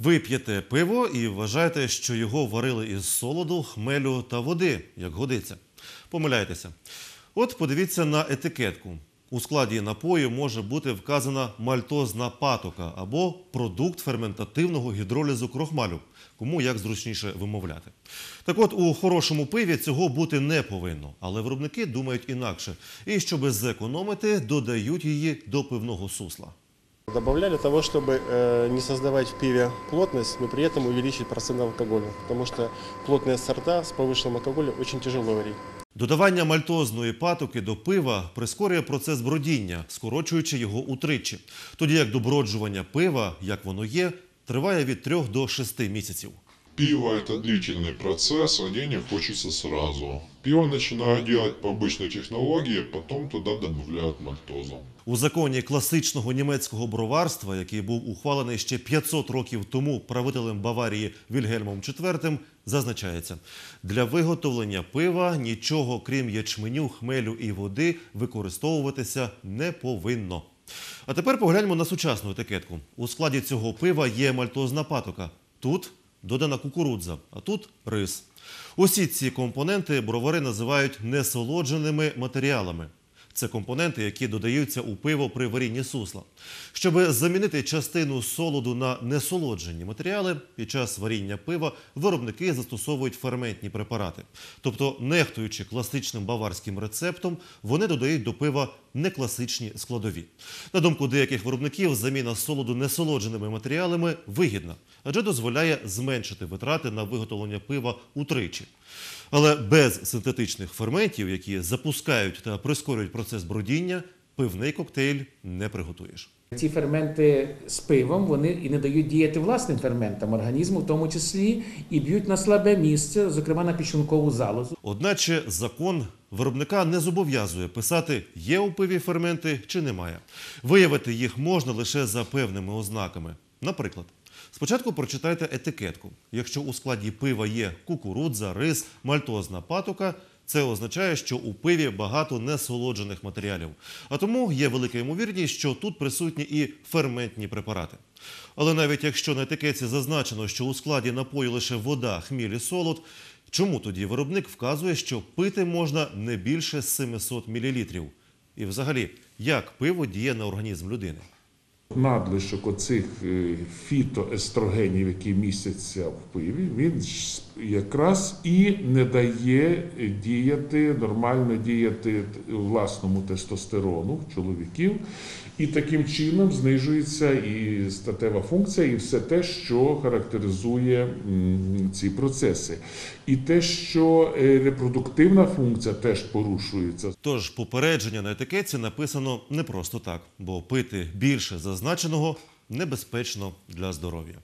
Ви п'єте пиво і вважаєте, що його варили із солоду, хмелю та води, як годиться. Помиляєтеся. От подивіться на етикетку. У складі напою може бути вказана мальтозна патока або продукт ферментативного гідролізу крохмалю, кому як зручніше вимовляти. Так от у хорошому пиві цього бути не повинно, але виробники думають інакше. І щоб зекономити, додають її до пивного сусла. Добавляли того, чтобы э, не создавать в пиве плотность, но при этом увеличить процент алкоголя. Потому что плотные сорта с повышенным алкоголем очень тяжело варить. Додавання мальтозної патоки до пива прискорює процес бродіння, скорочуючи його утричі. Тоді як доброджування пива, як воно є, триває від 3 до 6 місяців. Пиво – это длительный процесс, а денег хочется сразу. Пиво начинают делать по обычной технологии, потом туда добавляют мальтозу. У законі класичного німецького броварства, який був ухвалений ще 500 років тому правителем Баварії Вільгельмом IV, зазначається, для виготовлення пива нічого крім ячменю, хмелю і води використовуватися не повинно. А тепер погляньмо на сучасну етикетку. У складі цього пива є мальтозна патока. Тут додана кукурудза, а тут рис. Усі ці компоненти бровари називають несолодженими матеріалами. Це компоненти, які додаються у пиво при варінні сусла. Щоб замінити частину солоду на несолоджені матеріали, під час варіння пива виробники застосовують ферментні препарати. Тобто, нехтуючи класичним баварським рецептом, вони додають до пива некласичні складові. На думку деяких виробників, заміна солоду несолодженими матеріалами вигідна, адже дозволяє зменшити витрати на виготовлення пива утричі. Але без синтетичних ферментів, які запускають та прискорюють процес бродіння, пивний коктейль не приготуєш. Ці ферменти з пивом вони і не дають діяти власним ферментам організму, в тому числі і б'ють на слабе місце, зокрема на печінкову залозу. Одначе закон виробника не зобов'язує писати, є у пиві ферменти чи немає. Виявити їх можна лише за певними ознаками. Наприклад, спочатку прочитайте етикетку. Якщо у складі пива є кукурудза, рис, мальтозна патока, це означає, що у пиві багато несолоджених матеріалів. А тому є велика ймовірність, що тут присутні і ферментні препарати. Але навіть якщо на етикетці зазначено, що у складі напою лише вода, хміль і солод, чому тоді виробник вказує, що пити можна не більше 700 мл? І взагалі, як пиво діє на організм людини? Надлишок оцих е, фітоестрогенів, які містяться в пиві, він якраз і не дає діяти, нормально діяти власному тестостерону чоловіків. І таким чином знижується і статева функція, і все те, що характеризує ці процеси. І те, що е, репродуктивна функція теж порушується. Тож попередження на етикетці написано не просто так, бо пити більше зазначеного небезпечно для здоров'я.